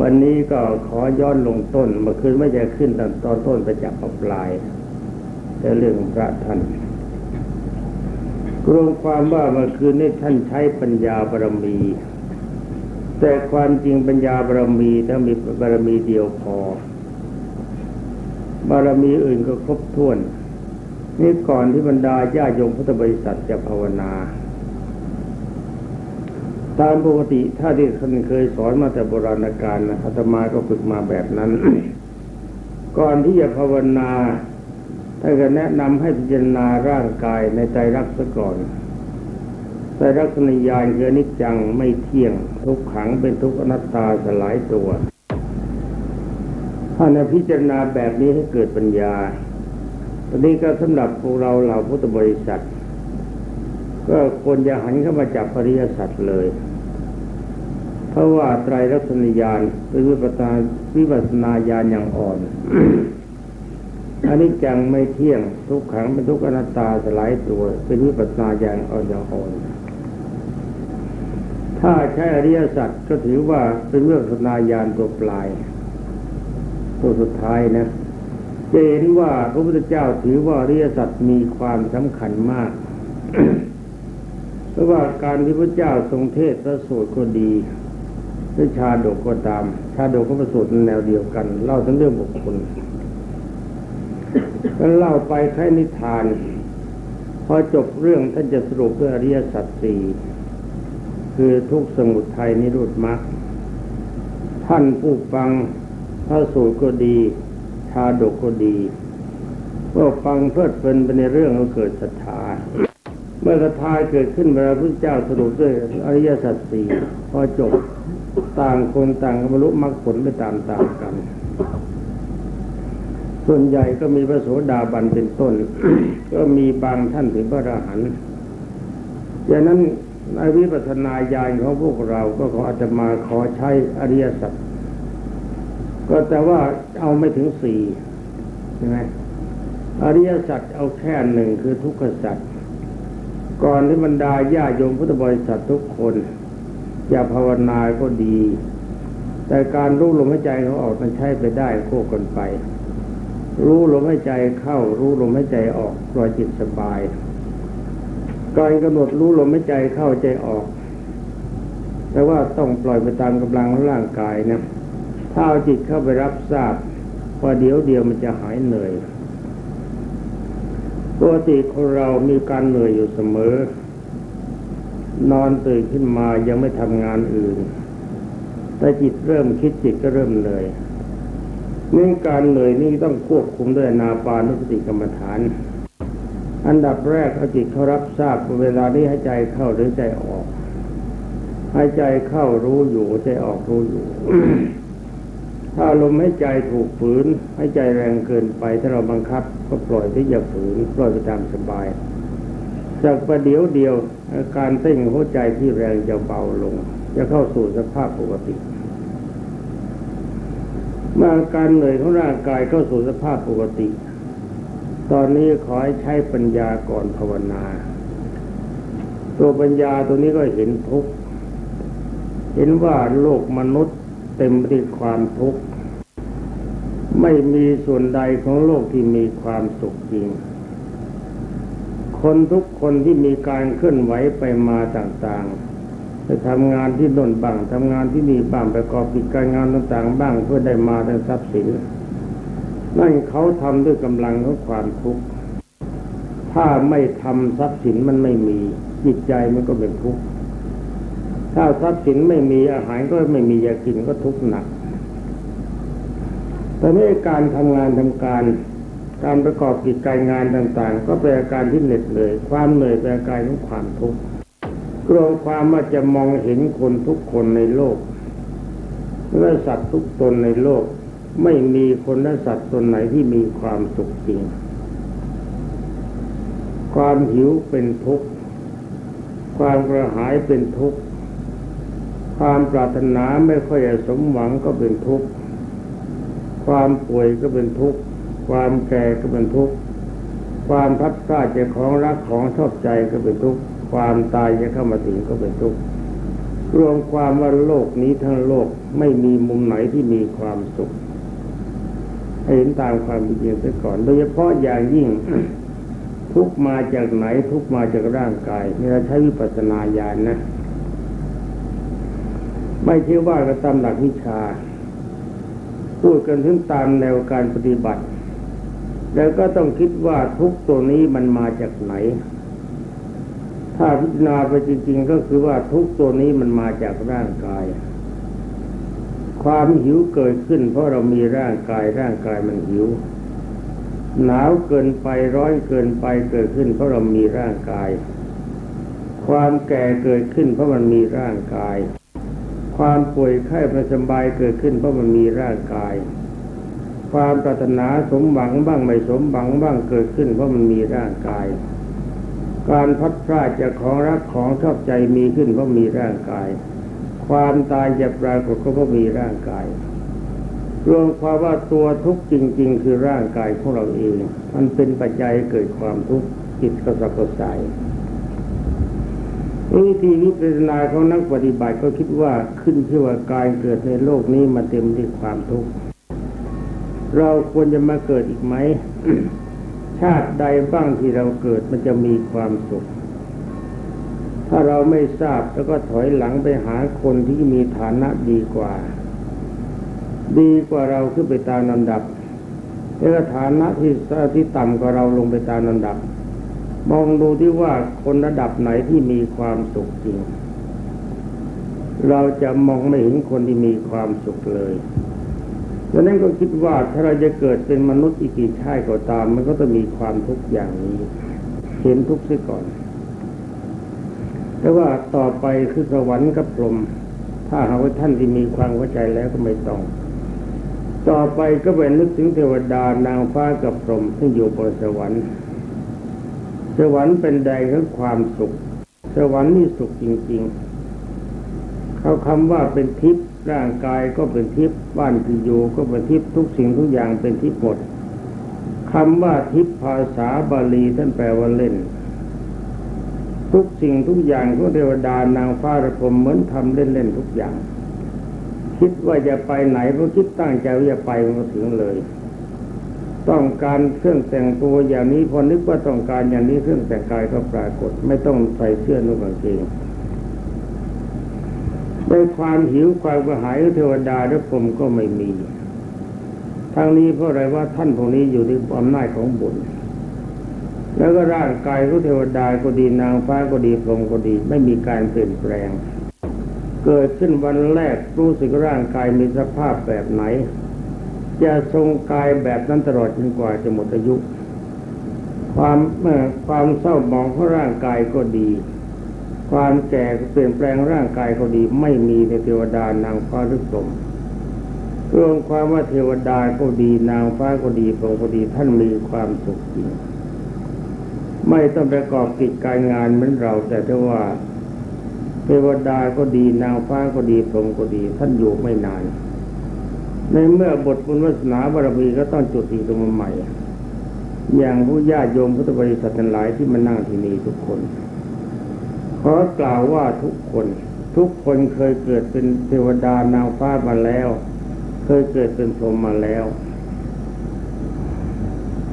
วันนี้ก็ขอย้อนลงต้นเมื่อคืนไม่จะขึ้นตอนตอนต้นไปจับปลายแต่เรื่องพระท่านรวมความว่าเมื่อคืนนี้ท่านใช้ปัญญาบารมี แต่ความจริงปัญญาบารมีถ้ามีบารมีเดียวพอ บารมีอื่นก็ครบถ้วน นี่ก่อนที่บรรดาญาโยมพุทธบริษัทจะภาวนา ตามปกติถ้าที่ท่านเคยสอนมาแต่โบราณกาลนะอาตมาก็ฝึกมาแบบนั้น ก่อนที่จะภาวนาท่านก็แนะนำให้พิจารณาร่างกายในใจรักซะก่อนใจรักษณญาณคือนิจจังไม่เที่ยง ทุกขังเป็นทุกอนัตตาสลายตัวถ้าในพิจารณาแบบนี้ให้เกิดปัญญาตอนนี้ก็สำหรับพวกเราเหล่าพุทธบริษัท ก็ควรจะหันเข้ามาจับปริยสัตว์เลย เพราะว่าไตรลักษณญาณเป็นวิปัสนาวิปัสนาญาณอย่างอ่อนอันนี้จังไม่เที่ยงทุกขังเป็นทุกอนัตตาสลายตัว เป็นวิปัสนาญาณอ่อนอย่างอ่อนถ้าใช้อริยสัจก็ถือว่าเป็นวิปัสสนาญาณตัวปลาย ตัวสุดท้ายนะจะเห็นว่าพระพุทธเจ้าถือว่าอริยสัจมีความสำคัญมาก เพราะว่าการที่พระเจ้าทรงเทศน์พระสูตรก็ดี หรือชาดกก็ตาม ชาดกก็ประสูตรแนวเดียวกัน เล่าทั้งเรื่องบุคคลก็เล่าไปแค่นิทาน พอจบเรื่องท่านจะสรุปด้วยอริยสัจสี่คือทุกสมุทัยนิโรธมรรคท่านผู้ฟังพระสูตรก็ดี ชาดกก็ดีเมื่อฟังเพลิดเพลินไปในเรื่องก็เกิดศรัทธาเมื่อศรัทธาเกิดขึ้นเวลาพระเจ้าสรุปด้วยอริยสัจสี่พอจบ ต่างคนต่างก็บรรลุมรรคผลไปตามๆกัน ส่วนใหญ่ก็มีพระโสดาบันเป็นต้น ก็มีบางท่านถึงพระอรหันต์ดังนั้นในวิปัสสนาญาณของพวกเราก็ขออาจจะมาขอใช้อริยสัจก็แต่ว่าเอาไม่ถึงสี่ใช่ไหมอริยสัจเอาแค่หนึ่งคือทุกขสัจก่อนที่บรรดาญาโยมพุทธบริษัททุกคน อย่าภาวนาก็ดี แต่การรู้ลมหายใจเขาออกมันใช้ไปได้ควบกันไป รู้ลมหายใจเข้า รู้ลมหายใจออกปล่อยจิตสบาย การกำหนดรู้ลมหายใจเข้าใจออก แต่ว่าต้องปล่อยไปตามกำลังของร่างกายนะถ้าเอาจิตเข้าไปรับทราบพอเดี๋ยวเดียวมันจะหายเหนื่อยปกติคนเรามีการเหนื่อยอยู่เสมอ นอนตื่นขึ้นมายังไม่ทำงานอื่น แต่จิตเริ่มคิดจิตก็เริ่มเหนื่อยเนื่องการเหนื่อยนี่ต้องควบคุมด้วยนาปานุสติกรรมฐาน อันดับแรกเอาจิตเขารับทราบเวลานี้ให้ใจเข้าหรือใจออกให้ใจเข้ารู้อยู่ใจออกรู้อยู่ ถ้าลมให้ใจถูกฝืนให้ใจแรงเกินไป ถ้าเราบังคับก็ปล่อยที่อย่าฝืนปล่อยไปตามสบาย จากประเดี๋ยวเดียวอาการเต้นหัวใจที่แรงจะเบาลง จะเข้าสู่สภาพปกติเมื่ออาการเหนื่อยของร่างกายเข้าสู่สภาพปกติ ตอนนี้ขอให้ใช้ปัญญาก่อนภาวนา ตัวปัญญาตัวนี้ก็เห็นทุกข์เห็นว่าโลกมนุษย์เต็มไปด้วยความทุกข์ไม่มีส่วนใดของโลกที่มีความสุขจริง คนทุกคนที่มีการเคลื่อนไหวไปมาต่างๆไปทำงานที่นนบ้างทำงานที่นี่บ้างประกอบกิจการงานต่างๆ บ้างเพื่อได้มาได้ทรัพย์สินนั่นเขาทำด้วยกำลังของความทุกข์ถ้าไม่ทำทรัพย์สินมันไม่มี จิตใจมันก็เป็นทุกข์ถ้าทรัพย์สินไม่มีอาหารก็ไม่มียากินก็ทุกข์หนักแต่ในการทำงานทำการ การประกอบกิจการงานต่างๆ ก็เป็นอาการที่เหน็ดเหนื่อยความเหนื่อยเป็นอาการของความทุกข์กลัวความว่าจะมองเห็นคนทุกคนในโลกและสัตว์ทุกตนในโลก ไม่มีคนและสัตว์ตนไหนที่มีความสุขจริง ความหิวเป็นทุกข์ความกระหายเป็นทุกข์ความปรารถนาไม่ค่อยจะสมหวังก็เป็นทุกข์ความป่วยก็เป็นทุกข์ ความแก่ก็เป็นทุกข์ความพัดพลาดจากของรักของชอบใจก็เป็นทุกข์ความตายจะเข้ามาถึงก็เป็นทุกข์รวมความว่าโลกนี้ทั้งโลกไม่มีมุมไหนที่มีความสุขให้เห็นตามความเป็นจริงซะก่อน โดยเฉพาะอย่างยิ่งทุกมาจากไหนทุกมาจากร่างกายนี่เราใช้วิปัสสนาญาณนะ ไม่ใช่ว่ากันตามหลักวิชา พูดกันถึงตามแนวการปฏิบัติ แล้วก็ต้องคิดว่าทุกตัวนี้มันมาจากไหน ถ้าพิจารณาไปจริง ๆ ก็คือว่าทุกตัวนี้มันมาจากร่างกาย ความหิวเกิดขึ้น เพราะเรามีร่างกายร่างกายมันหิว หนาวเกินไปร้อนเกินไปเกิดขึ้น เพราะเรามีร่างกาย ความแก่เกิดขึ้น เพราะมันมีร่างกาย ความป่วยไข้ไม่สบายเกิดขึ้น เพราะมันมีร่างกาย ความปรารถนาสมหวังบ้างไม่สมหวังบ้างเกิดขึ้นเพราะมันมีร่างกาย การพัดพลาดจากของรักของชอบใจมีขึ้นเพราะมีร่างกาย ความตายจะปรากฏก็เพราะมีร่างกายรวมความว่าตัวทุกข์จริง ๆ คือร่างกายของเราเอง มันเป็นปัจจัยเกิดความทุกข์จิตก็สับสนใจวิธีวิปัสสนาของนักปฏิบัติก็คิดว่าขึ้นชื่อว่าการเกิดในโลกนี้มาเต็มด้วยความทุกข์ เราควรจะมาเกิดอีกไหม ชาติใดบ้างที่เราเกิดมันจะมีความสุข ถ้าเราไม่ทราบแล้วก็ถอยหลังไปหาคนที่มีฐานะดีกว่า ดีกว่าเราขึ้นไปตามลำดับแล้วฐานะที่ที่ต่ำกว่าเราลงไปตามลำดับ มองดูที่ว่าคนระดับไหนที่มีความสุขจริง เราจะมองไม่เห็นคนที่มีความสุขเลย ดังนั้นก็คิดว่าถ้าเราจะเกิดเป็นมนุษย์อีกกี่ชาติก็ตาม มันก็ต้องมีความทุกข์อย่างนี้เห็นทุกข์เสีก่อน แต่ว่าต่อไปคือสวรรค์กับพรหมถ้าหากว่าท่านที่มีความเข้าใจแล้วก็ไม่ต้อง ต่อไปก็เป็นนึกถึงเทวดานางฟ้ากับพรหมที่อยู่บนสวรรค์ สวรรค์เป็นแดของความสุข สวรรค์นี่สุขจริง ๆ เขาคำว่าเป็นทิพย์ ร่างกายก็เป็นทิพย์บ้านที่อยู่ก็เป็นทิพย์ทุกสิ่งทุกอย่างเป็นทิพย์หมดคำว่าทิพย์ภาษาบาลีท่านแปลว่าเล่น ทุกสิ่งทุกอย่างของเทวดานางฟ้าระพมเหมือนทำเล่นๆทุกอย่าง คิดว่าจะไปไหนก็คิดตั้งใจว่าจะไปมันก็ถึงเลย ต้องการเครื่องแต่งตัวอย่างนี้พอนึกว่าต้องการอย่างนี้เครื่องแต่งกายก็ปรากฏ ไม่ต้องใส่เสื้อนุ่งกางเกง ในความหิวความกระหายเทวดาและผมก็ไม่มีทั้งนี้เพราะอะไรว่าท่านพวกนี้อยู่ในอำนาจของบุญ แล้วก็ร่างกายของเทวดาก็ดีนางฟ้าก็ดีพรหมก็ดี ไม่มีการเปลี่ยนแปลง เกิดขึ้นวันแรกรู้สึกร่างกายมีสภาพแบบไหนจะทรงกายแบบนั้นตลอดจนกว่าจะหมดอายุ ความความเศร้าหมองของร่างกายก็ดี ความแก่เปลี่ยนแปลงร่างกายก็ดีไม่มีในเทวดานางฟ้าหรือพรหมรวมความว่าเทวดาก็ดีนางฟ้าก็ดีพรหมก็ดีท่านมีความสุขจริงไม่ต้องประกอบกิจการงานเหมือนเรา แต่ถ้าว่า เทวดาก็ดีนางฟ้าก็ดีพรหมก็ดี ท่านอยู่ไม่นาน ในเมื่อบทบุญวาสนาบารมีก็ต้องจุดอีกตรงใหม่ อย่างผู้ญาติโยมพุทธบริษัททั้งหลายที่มานั่งที่นี่ทุกคน อกล่าวว่าทุกคน ทุกคนเคยเกิดเป็นเทวดานางฟ้ามาแล้ว เคยเกิดเป็นพรหมมาแล้ว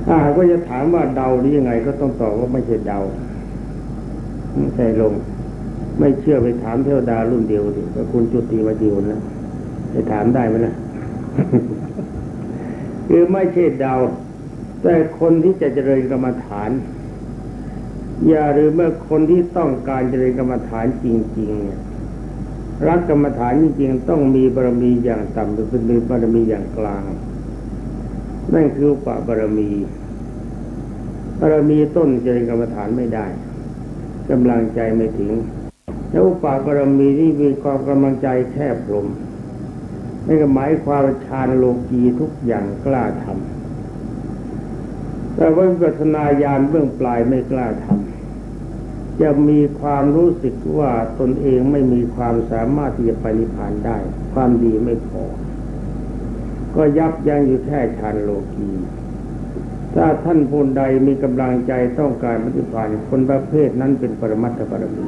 ถ้าหากว่าจะถามว่าเดาหรือยังไง ก็ต้องตอบว่าไม่ใช่เดาไม่ใช่ลง ไม่เชื่อไปถามเทวดารุ่นเดียวสิคุณจุติมาจีวนนะไปถามได้ไหมนะคือไม่ใช่เดา แต่คนที่จะเจริญกรรมฐาน อย่าลืมว่าคนที่ต้องการเจริญกรรมฐานจริงๆเนี่ยรักกรรมฐานจริงๆต้องมีบารมีอย่างต่ำหรือเป็นมีบารมีอย่างกลาง นั่นคืออุปบารมีบารมีต้นเจริญกรรมฐานไม่ได้กำลังใจไม่ถึง แล้วอุปบารมีที่มีความกำลังใจแคบลมนี่ก็หมายความว่าฌานโลกีทุกอย่างกล้าทำแต่ว่าวิปัสนาญาณเบื้องปลายไม่กล้าทำ จะมีความรู้สึกว่าตนเองไม่มีความสามารถที่จะไปนิพพานได้ ความดีไม่พอ ก็ยับยั้งอยู่แค่ฌานโลกีถ้าท่านผู้ใดมีกำลังใจต้องการปฏิบัติคนประเภทนั้นเป็นปรมัตถบารมี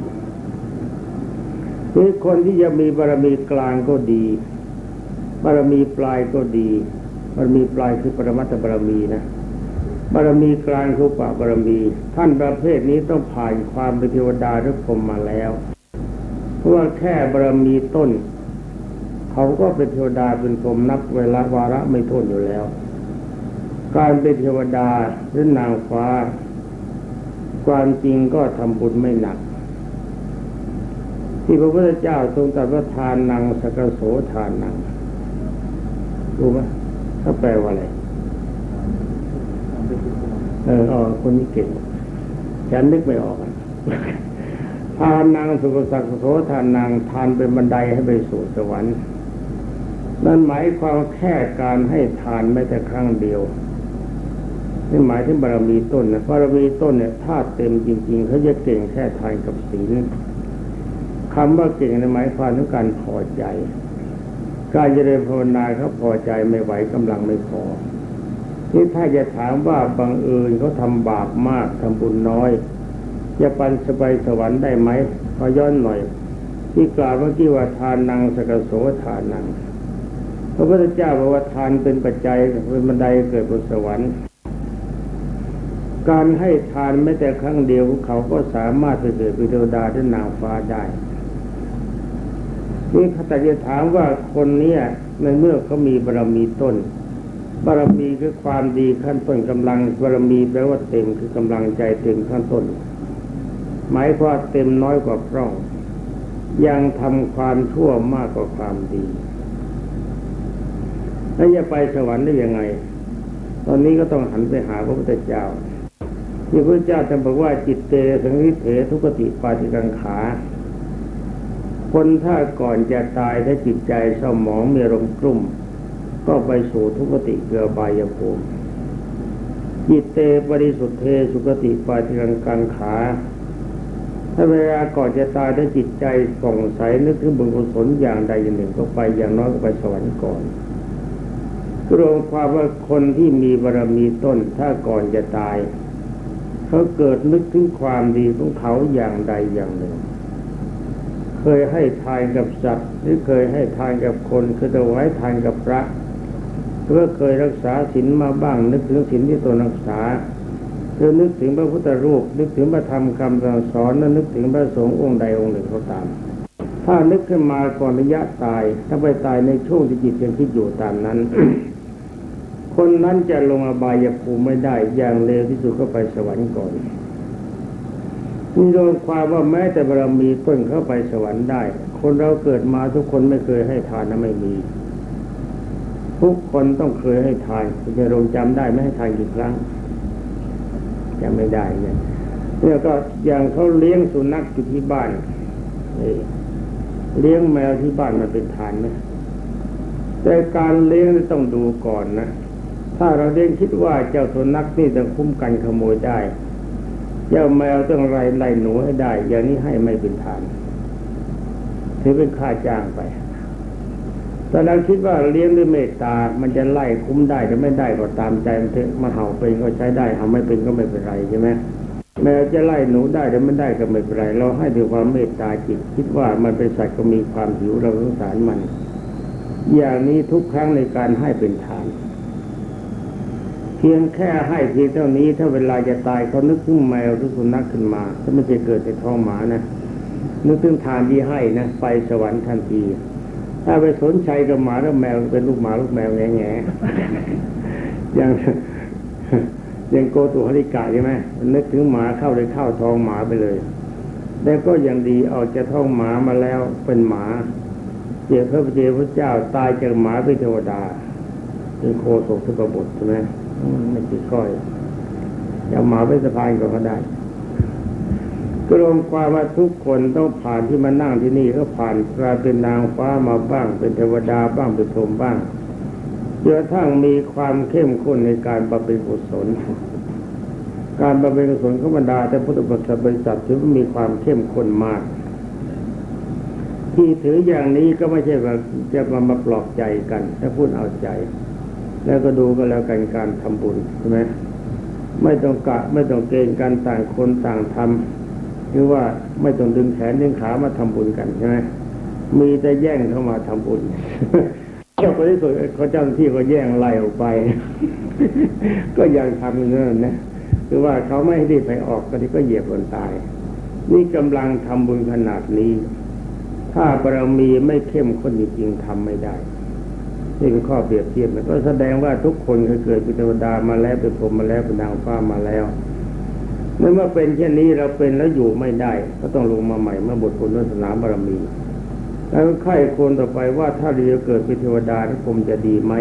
นี่คนที่จะมีบารมีกลางก็ดี บารมีปลายก็ดี บารมีปลายคือปรมัตถบารมีนะ บารมีกลางคือปะบารมี ท่านประเภทนี้ต้องผ่านความเป็นเทวดาหรือพรหมมาแล้ว เพราะว่าแค่บารมีต้น เขาก็เป็นเทวดาเป็นพรหมนับเวลาวาระไม่ท้นอยู่แล้ว การเป็นเทวดาหรือนางฟ้า ความจริงก็ทำบุญไม่หนัก ที่พระพุทธเจ้าทรงตรัสว่าทานนังสกโสทานนังรู้ไหมถ้าแปลว่าอะไร เอออ๋อคนนี้เก่งฉันนึกไม่ออกทานนางสุขสักดิ์โสทานนางทานเป็นบันไดให้ไปสู่สวรรค์นั่นหมายความแค่การให้ทานไม่แต่ครั้งเดียวนี่หมายถึงบารมีต้นนะบารมีต้นเนี่ยถ้าเต็มจริงๆเขาจะเก่งแค่ทานกับศีลคำว่าเก่งในหมายความถึงการพอใจ การเจริญภาวนาเขาพอใจไม่ไหวกำลังไม่พอ นี่ถ้าจะถามว่าบังเอิญเขาทำบาปมากทำบุญน้อย จะปันสบายสวรรค์ได้ไหมขอย้อนหน่อย ที่กล่าวเมื่อกี้ว่าทานนังสกโสทานนังพระพุทธเจ้าบอกว่าทานเป็นปัจจัยเป็นบันไดเกิดบนสวรรค์ การให้ทานไม่แต่ครั้งเดียวเขาก็สามารถไปเกิดเป็นเทวดาและนางฟ้าได้นี่ถ้าจะถามว่าคนเนี้ยในเมื่อเขามีบารมีต้น บารมีคือความดีขั้นต้นกำลังบารมีแปลว่าเต็มคือกำลังใจเต็มขั้นต้น หมายความเต็มน้อยกว่าพร่อง ยังทำความชั่วมากกว่าความดีแล้วจะไปสวรรค์ได้ยังไง ตอนนี้ก็ต้องหันไปหาพระพุทธเจ้า ที่พระเจ้าจะบอกว่าจิตเตสังวิเถทุกติปาติกังขา คนถ้าก่อนจะตายถ้าจิตใจเศร้าหมองมีอารมณ์กลุ่ม ก็ไปสู่ทุกติเกือบายภูมิจิตเตบริสุทธิเทสุกติปาติกังกังขา ถ้าเวลาก่อนจะตายถ้าจิตใจส่องใสนึกถึงบุญกุศลอย่างใดอย่างหนึ่งก็ไปอย่างน้อยก็ไปสวรรค์ก่อนรวมความว่าคนที่มีบารมีต้นถ้าก่อนจะตาย เขาเกิดนึกถึงความดีของเขาอย่างใดอย่างหนึ่ง เคยให้ทานกับสัตว์หรือเคยให้ทานกับคนคือถวายทานกับพระ หรือว่าเคยรักษาศีลมาบ้าง นึกถึงศีลที่ตนรักษาหรือนึกถึงพระพุทธรูป นึกถึงพระธรรมคำสั่งสอนและนึกถึงพระสงฆ์องค์ใดองค์หนึ่งก็ตาม ถ้านึกขึ้นมาก่อนระยะตาย ถ้าไปตายในช่วงที่จิตยังคิดอยู่ตามนั้น คนนั้นจะลงอบายภูมิไม่ได้อย่างเร็วที่สุดก็ไปสวรรค์ก่อนนี่รวมความว่าแม้แต่บารมีต้นเข้าไปสวรรค์ได้ คนเราเกิดมาทุกคนไม่เคยให้ทานนะไม่มี ทุกคนต้องเคยให้ทานคุณจะรงจำได้ไม่ให้ทานกี่ครั้งจำไม่ได้เนี่ยเนี่ยก็อย่างเขาเลี้ยงสุนัขอยู่ที่บ้านเลี้ยงแมวที่บ้านมันเป็นทานไหมแต่การเลี้ยงต้องดูก่อนนะ ถ้าเราเลี้ยงคิดว่าเจ้าสุนัขนี่จะคุ้มกันขโมยได้ เจ้าแมวต้องไล่ไล่หนูให้ได้ อย่างนี้ให้ไม่เป็นทานถือเป็นค่าจ้างไป แต่เราคิดว่าเลี้ยงด้วยเมตตา มันจะไล่คุ้มได้หรือไม่ได้ก็ตามใจมันเถอะมาเห่าเป็นก็ใช้ได้เห่าไม่เป็นก็ไม่เป็นไรใช่ไหมแมวจะไล่หนูได้หรือไม่ได้ก็ไม่เป็นไร เราให้ด้วยความเมตตาจิต คิดว่ามันเป็นสัตว์ก็มีความหิวเราสงสารมัน อย่างนี้ทุกครั้งในการให้เป็นทาน เพียงแค่ให้เพียงเท่านี้ถ้าเวลาจะตายเขานึกถึงแมวหรือสุนัขขึ้นมาถ้าไม่จะเกิดในท้องหมานะนึกถึงทานที่ให้นะไปสวรรค์ทันที ถ้าไปสนใจกับหมาแล้วแมวเป็นลูกหมาลูกแมวแง่แง่อย่างอย่างโกตุหริกาใช่ไหมนึกถึงหมาเข้าเลยเข้าท้องหมาไปเลย แล้วก็อย่างดีออกจากท้องหมามาแล้วเป็นหมาเจ้าพระเจ้าพระเจ้าตายจากหมาเป็นเทวดาเป็นโคศกทุกบทใช่ไหมไม่ติดก้อยจะเอาหมาไปสะพานก็ได้ รวมความว่าทุกคนต้องผ่านที่มานั่งที่นี่ก็ผ่านกลายเป็นนางฟ้ามาบ้าง เป็นเทวดาบ้างเป็นพรหมบ้างจนกระทั่งมีความเข้มข้นในการบำเพ็ญกุศลการบำเพ็ญกุศลของบรรดาแต่พุทธบริษัทถือว่ามีความเข้มข้นมาก ที่ถืออย่างนี้ก็ไม่ใช่ว่าจะมามาปลอบใจกันถ้าพูดเอาใจ แล้วก็ดูกันแล้วกันการทำบุญใช่ไหมไม่ต้องกะไม่ต้องเกณฑ์กันต่างคนต่างทำ คือว่าไม่ต้องดึงแขนดึงขามาทำบุญกันใช่ไหมมีแต่แย่งเข้ามาทำบุญเจ้าคนที่สุดเขาเจ้าหน้าที่ก็แย่งไล่ออกไป ก็ยังทำอยู่นั่นนะคือว่าเขาไม่ให้ได้ไปออกก็ที่ก็เหยียบคนตาย นี่กำลังทำบุญขนาดนี้ ถ้าบารมีไม่เข้มข้นจริงๆทำไม่ได้นี่เป็นข้อเปรียบเทียบนก็แสดงว่าทุกคนเคยเกิดเป็นเทวดามาแล้วเป็นพรหมมาแล้วเป็นนางฟ้ามาแล้ว เมื่อเป็นเช่นนี้เราเป็นแล้วอยู่ไม่ได้ ก็ต้องลงมาใหม่เมื่อบทผลวาสนาบารมี แล้วใครคนต่อไปว่าถ้าเราจะเกิดเป็นเทวดาที่ผมจะดีไหม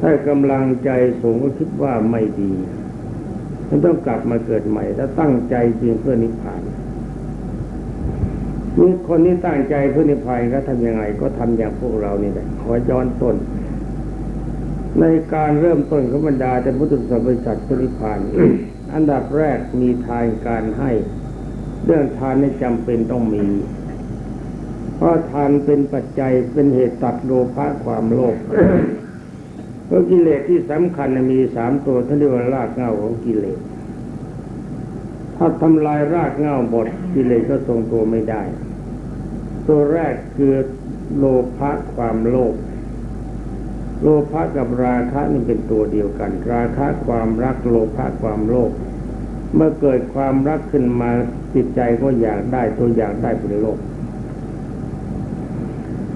ถ้ากำลังใจสูงก็คิดว่าไม่ดีมันต้องกลับมาเกิดใหม่ถ้าตั้งใจจริงเพื่อนิพพานนี่คนที่ตั้งใจเพื่อนิพพานก็ทำยังไง ก็ทำอย่างพวกเรานี่แหละขอย้อนต้นในการเริ่มต้นของบรรดาแต่พุทธศาสนิสัตว์เพื่อนิพพาน อันดับแรกมีทานการให้ เรื่องทานนี่จำเป็นต้องมี เพราะทานเป็นปัจจัยเป็นเหตุตัดโลภะความโลภเพราะกิเลสที่สำคัญมีสามตัวท่านเรียกว่ารากเหง้าของกิเลส ถ้าทำลายรากเหง้าหมดกิเลสก็ทรงตัวไม่ได้ ตัวแรกคือโลภะความโลภ โลภะกับราคะนี่เป็นตัวเดียวกัน ราคะความรักโลภะความโลภเมื่อเกิดความรักขึ้นมาจิตใจก็อยากได้ตัวอยากได้เป็นโลภ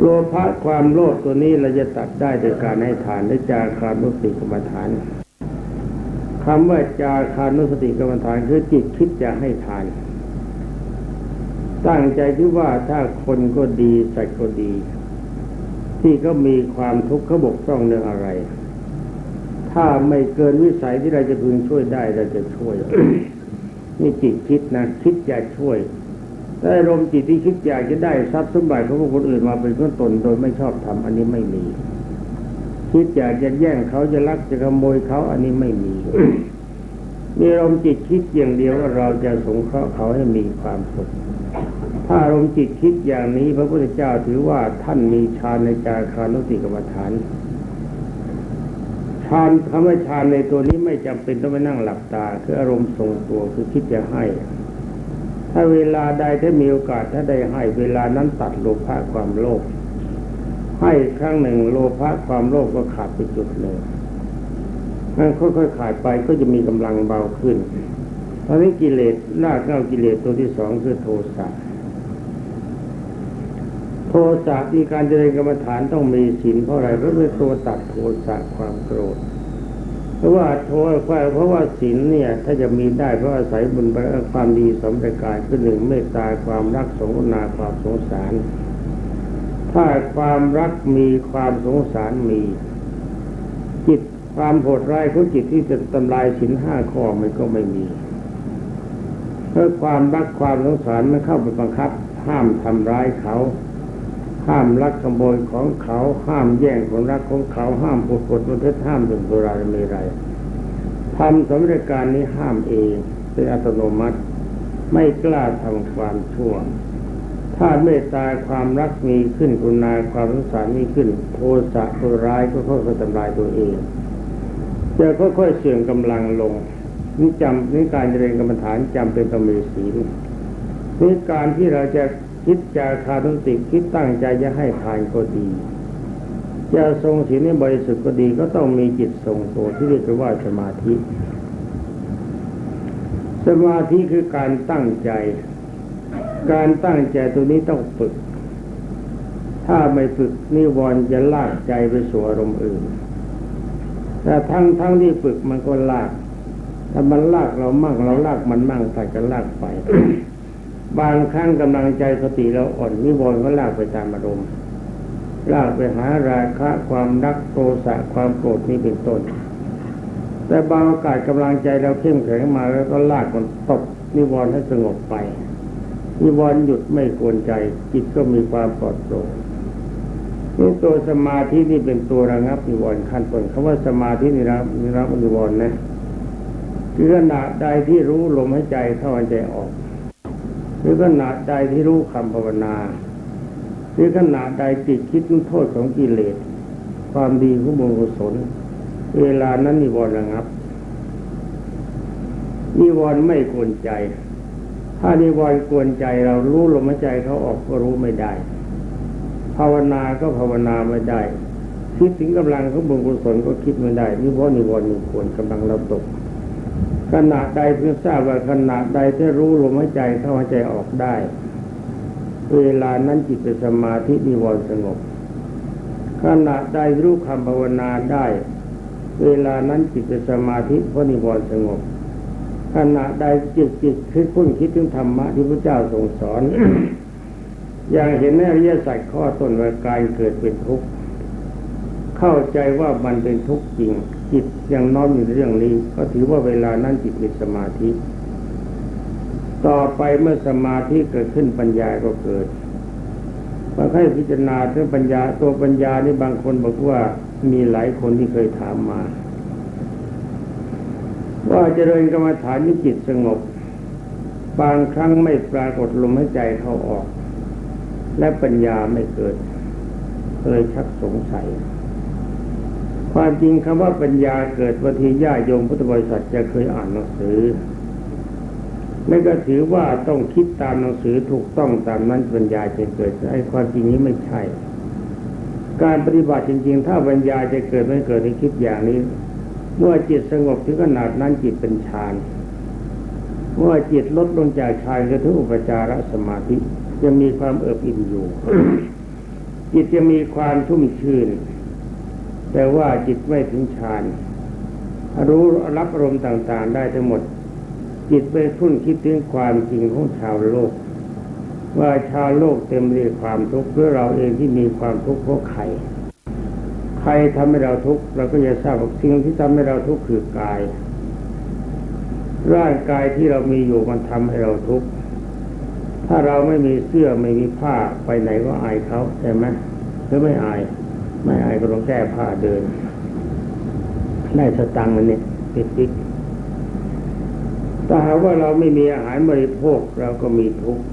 โลภะความโลภตัวนี้เราจะตัดได้โดยการให้ทานและจาคานุสติกรรมฐานคำว่าจาคานุสติกรรมฐานคือจิตคิดจะให้ทาน ตั้งใจที่ว่าถ้าคนก็ดีสัตว์ก็ดี ที่ก็มีความทุกข์เขาบกพร่องเรื่องอะไร ถ้าไม่เกินวิสัยที่เราจะพึงช่วยได้เราจะช่วยนี่จิตคิดนะคิดจะช่วยแต่อารมณ์จิตที่คิดอยากจะได้ทรัพย์สมบัติของคนอื่นมาเป็นเพื่อนตนโดยไม่ชอบทำอันนี้ไม่มี คิดอยากจะแย่งเขาจะลักจะขโมยเขาอันนี้ไม่มีมีอารมณ์จิตคิดอย่างเดียวว่าเราจะสงเคราะห์เขาให้มีความสุข ถ้าอารมณ์จิตคิดอย่างนี้ พระพุทธเจ้าถือว่าท่านมีฌานในจาคานุสติกรรมฐานฌานคำว่าฌานในตัวนี้ไม่จำเป็นต้องไปนั่งหลับตา คืออารมณ์ทรงตัวคือคิดจะให้ ถ้าเวลาใดถ้ามีโอกาสถ้าได้ให้เวลานั้นตัดโลภะความโลภให้ครั้งหนึ่งโลภะความโลภก็ขาดไปจุดหนึ่งนั่นค่อยๆขาดไปก็จะมีกำลังเบาขึ้นตอนนี้กิเลสรากเหง้ากิเลสตัวที่สองคือโทสะ โทสะที่การเจริญกรรมฐานต้องมีศีลเพราะอะไรเพราะเป็นตัวตัดโทสะความโกรธ เพราะว่าโทษเพราะว่าศีลเนี่ย ถ้าจะมีได้เพราะอาศัยบุญบารมีความดีสมประการคือหนึ่งเมตตาความรักสงนาความสงสาร ถ้าความรักมีความสงสารมี จิตความโหดร้ายของจิตที่จะทำลายศีลห้าข้อมันก็ไม่มีเพราะความรักความสงสารมันเข้าไปบังคับ ห้ามทำร้ายเขา ห้ามลักขโมยของเขาห้ามแย่งของรักของเขาห้ามผูกกดมันเท็ห้ามดื่มสุราเมรัยทำสำเร็จการนี้ห้ามเองเป็นอัตโนมัติ ไม่กล้าทำความชั่ว ถ้าเมตตาความรักมีขึ้นกุณาความสงสารมีขึ้น โทสะตัวร้ายก็ค่อยๆทำลายตัวเองจะค่อยๆเสื่อมกำลังลงนี่จำนี่การเจริญกรรมฐานจำเป็นต้องมีศีลนี่การที่เราจะ คิดจาคาตุติคิดตั้งใจจะให้ทานก็ดีจะทรงศีลให้บริสุทธิ์ก็ดีก็ต้องมีจิตทรงตัวที่เรียกว่าสมาธิ สมาธิคือการตั้งใจ การตั้งใจตัวนี้ต้องฝึก ถ้าไม่ฝึกนิวรณ์จะลากใจไปสู่อารมณ์อื่น แต่ทั้งทั้งที่ฝึกมันก็ลาก ถ้ามันลากเรามั่งเราลากมันมั่งใส่ก็ลากไป บางครั้งกำลังใจสติเราอ่อนนิวรณ์ก็ลากไปตามอารมณ์ลากไปหาราคะความรักโทสะความโกรธนี่เป็นต้น แต่บางโอกาสกำลังใจเราเข้มแข็งมาแล้วก็ลากมันตบนิวรณ์ให้สงบไป นิวรณ์หยุดไม่กวนใจ จิตก็มีความปลอดโปร่งนี่ตัวสมาธินี่เป็นตัวระงับนิวรณ์ขั้นต้นคำว่าสมาธินี่ระนิรับนิวรณ์นะคือขณะใดที่รู้ลมหายใจเข้าใจออก หรือขณะใดที่รู้คำภาวนาหรือขณะใดจิตคิดโทษของกิเลส ความดีของบุญกุศล เวลานั้นนิวรณ์ระงับนิวรณ์ไม่กวนใจ ถ้านิวรณ์กวนใจเรารู้ลมหายใจเขาออกก็รู้ไม่ได้ ภาวนาก็ภาวนาไม่ได้ คิดถึงกำลังของบุญกุศลก็คิดไม่ได้นี่เพราะนิวรณ์มันกวนกำลังเราตก ขณะใดเพื่อทราบว่าขณะใดที่รู้ลมหายใจเข้าหายใจออกได้ เวลานั้นจิตเป็นสมาธินิวรณ์สงบ ขณะใดรู้คำภาวนาได้ เวลานั้นจิตเป็นสมาธิเพราะนิวรณ์สงบ ขณะใดจิตจิตคิดพุ่นคิดถึงธรรมะที่พระเจ้าทรงสอน อย่างเห็นในอริยสัจข้อต้นว่ากายเกิดเป็นทุกข์เข้าใจว่ามันเป็นทุกข์จริง จิตยังน้อมอยู่ในเรื่องนี้ ก็ถือว่าเวลานั้นจิตเป็นสมาธิ ต่อไปเมื่อสมาธิเกิดขึ้นปัญญาก็เกิดมาให้พิจารณาเรื่องปัญญาตัวปัญญานี่บางคนบอกว่ามีหลายคนที่เคยถามมา ว่าเจริญกรรมฐานที่จิตสงบบางครั้งไม่ปรากฏลมหายใจเข้าออก และปัญญาไม่เกิดเลยชักสงสัย ความจริงคำว่าปัญญาเกิดวันที่ญาโยมพุทธบริษัทจะเคยอ่านหนังสือนั่ก็ถือว่าต้องคิดตามหนังสือถูกต้องตามนั้นปัญญาจะเกิดไอ้ความจริงนี้ไม่ใช่ การปฏิบัติจริง ๆ ถ้าปัญญาจะเกิดไม่เกิดในคิดอย่างนี้ เมื่อจิตสงบถึงขนาดนั้นจิตเป็นฌานเมื่อจิตลดลงจากฌานก็ถึงอุปจารสมาธิจะมีความเอิบอิ่มอยู่ จิตจะมีความชุ่มชื่น แต่ว่าจิตไม่ถึงฌานรู้รับอารมณ์ต่างๆ ได้ทั้งหมด จิตไปทุ่นคิดถึงความจริงของชาวโลก ว่าชาวโลกเต็มไปด้วยความทุกข์เพื่อเราเองที่มีความทุกข์เพราะใครใครทำให้เราทุกข์เราก็จะทราบว่าสิ่งที่ทำให้เราทุกข์คือกาย ร่างกายที่เรามีอยู่มันทำให้เราทุกข์ถ้าเราไม่มีเสื้อไม่มีผ้าไปไหนก็อายเขาใช่ไหมหรือไม่อาย ไม่อายก็ต้องแก้ผ้าเดิน ได้สตังค์มันเนี่ยปิดปิ๊กถ้าหากว่าเราไม่มีอาหารบริโภคเราก็มีทุกข์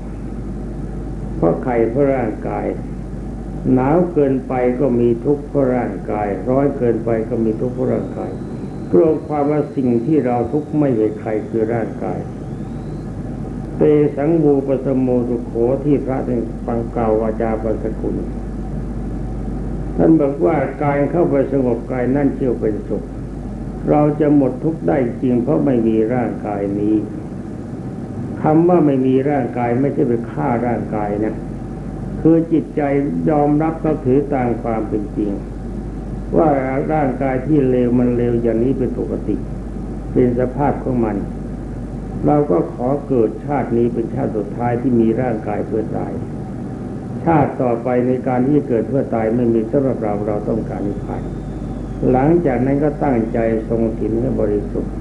เพราะไข่เพราะร่างกาย หนาวเกินไปก็มีทุกข์เพราะร่างกาย ร้อนเกินไปก็มีทุกข์เพราะร่างกายรวมความว่าสิ่งที่เราทุกข์ไม่ใช่ใครคือร่างกายเตสังบูปสมโมสุโขที่พระท่านฟังเก่าวาจาปสกุล ท่านบอกว่าการเข้าไปสงบกายนั่นเชื่อเป็นสุข เราจะหมดทุกข์ได้จริงเพราะไม่มีร่างกายนี้คำว่าไม่มีร่างกายไม่ใช่ไปฆ่าร่างกายนะ คือจิตใจยอมรับนับถือตามความเป็นจริง ว่าร่างกายที่เลวมันเลวอย่างนี้เป็นปกติ เป็นสภาพของมัน เราก็ขอเกิดชาตินี้เป็นชาติสุดท้ายที่มีร่างกายเพื่อตาย ชาติต่อไปในการที่เกิดเพื่อตายไม่มีสำหรับเราเราต้องการนิพพาน หลังจากนั้นก็ตั้งใจทรงถิ่นให้บริสุทธิ์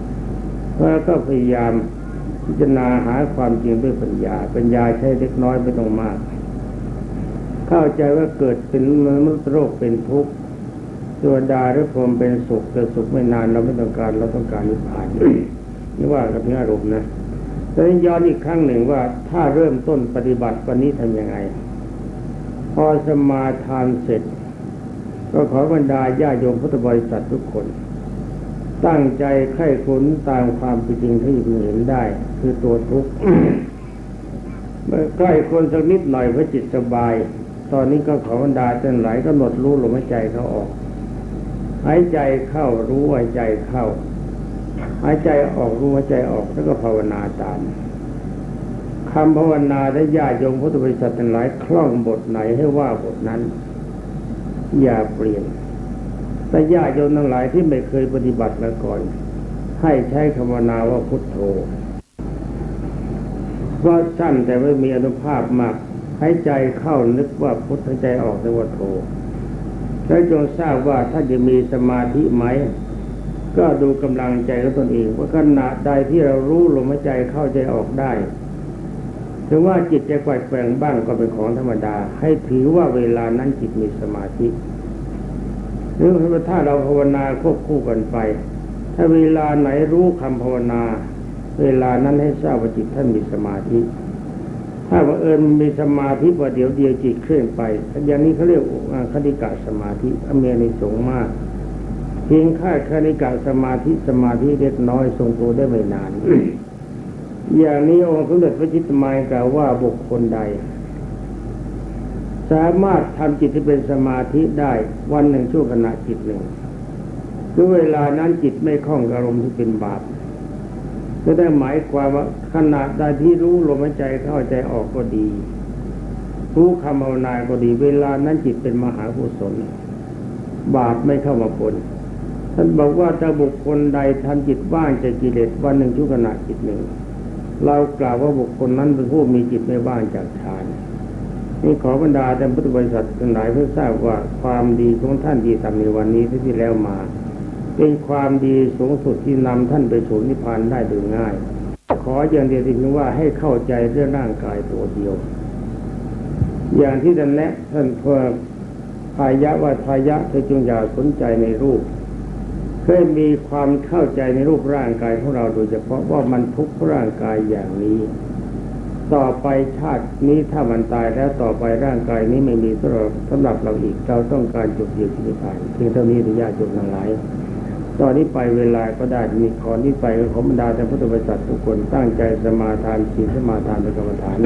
แล้วก็พยายามพิจารณาหาความจริงด้วยปัญญา ปัญญาใช้เล็กน้อยไม่ต้องมาก เข้าใจว่าเกิดเป็นมนุษย์โรคเป็นทุกข์ตัวดาหรือพรหมเป็นสุขเกิดสุขไม่นานเราไม่ต้องการเราต้องการนิพพานนี่ว่ากับที่อารมณ์นะแต่ย้อนอีกครั้งหนึ่งว่าถ้าเริ่มต้นปฏิบัติวันนี้ทำยังไง พอสมาทานเสร็จ ก็ขอบรรดาญาโยมพุทธบริษัททุกคน ตั้งใจไข้ค้นตามความเป็นจริงที่พึงเห็นได้ คือตัวทุกข์เมื่อใกล้คนสักนิดหน่อยเพื่อจิตสบาย ตอนนี้ก็ขอบรรดาท่านหลายก็หนดรู้ลมหายใจเขาออกหายใจเข้ารู้หายใจเข้าหายใจออกรู้หายใจออกแล้วก็ภาวนาตาม คำภาวนาได้ญาติโยมพุทธบริษัททั้งหลายคล่องบทไหนให้ว่าบทนั้น อย่าเปลี่ยนแต่ญาติโยมทั้งหลายที่ไม่เคยปฏิบัติมาก่อน ให้ใช้คำภาวนาว่าพุทโธเพราสั้นแต่ไม่มีอนุภาพมากหายใจเข้านึกว่าพุทหายใจออกนึกว่าโธแล้วจงทราบว่าถ้าจะมีสมาธิไหม ก็ดูกำลังใจของตนเองว่าขณะใดที่เรารู้ลมหายใจเข้าใจออกได้ ถึงว่าจิตจะกวัดแกว่งบ้างก็เป็นของธรรมดา ให้ถือว่าเวลานั้นจิตมีสมาธิหรือถ้าเราภาวนาควบคู่กันไป ถ้าเวลาไหนรู้คำภาวนา เวลานั้นให้ทราบว่าจิตท่านมีสมาธิ ถ้าว่าเอิญมีสมาธิว่าเดี๋ยวเดียวจิตเคลื่อนไป อย่างนี้เขาเรียกคณิกาสมาธิอเมริสงมากเพียงค่าคณิกาสมาธิสมาธิเล็กน้อยทรงตัวได้ไม่นาน อย่างนี้องค์สมเด็จพระจิตมายกล่าวว่าบุคคลใด สามารถทำจิตที่เป็นสมาธิได้วันหนึ่งชั่วขณะจิตหนึ่งคือเวลานั้นจิตไม่คล่องอารมณ์ที่เป็นบาปก็ได้หมายความว่าขณะใดที่รู้ลมหายใจเข้าใจออกก็ดี รู้คำภาวนาก็ดี เวลานั้นจิตเป็นมหากุศลบาปไม่เข้ามาปนท่านบอกว่าถ้าบุคคลใดทำจิตว่างจากกิเลสวันหนึ่งชั่วขณะจิตหนึ่ง เรากล่าวว่าบุคคลนั้นเป็นผู้มีจิตไม่ว่างจากฌานนี่ขอบรรดาท่านพุทธบริษัททั้งหลายเพื่อทราบว่าความดีของท่านที่ทำในวันนี้ที่ที่แล้วมา เป็นความดีสูงสุดที่นำท่านไปสู่นิพพานได้โดยง่าย ขออย่างเดียวที่เพียงว่าให้เข้าใจเรื่องร่างกายตัวเดียว อย่างที่ท่านแนะท่านเพื่อพายะว่าพายะเธอจงอย่าสนใจในรูป เคยมีความเข้าใจในรูปร่างกายของเราโดยเฉพาะว่ามันทุกข์ร่างกายอย่างนี้ ต่อไปชาตินี้ถ้ามันตายแล้วต่อไปร่างกายนี้ไม่มีสำหรับสำหรับเราอีกเราต้องการจุดเดียวที่นิพพานเพียงเท่านี้ที่ญาติโยมทั้งหลายตอนนี้ไปเวลาก็ได้มีขอนี้ไปขอบรรดาท่านพุทธบริษัททุกคนตั้งใจสมาทานศีลสมาทานเป็นกรรมฐาน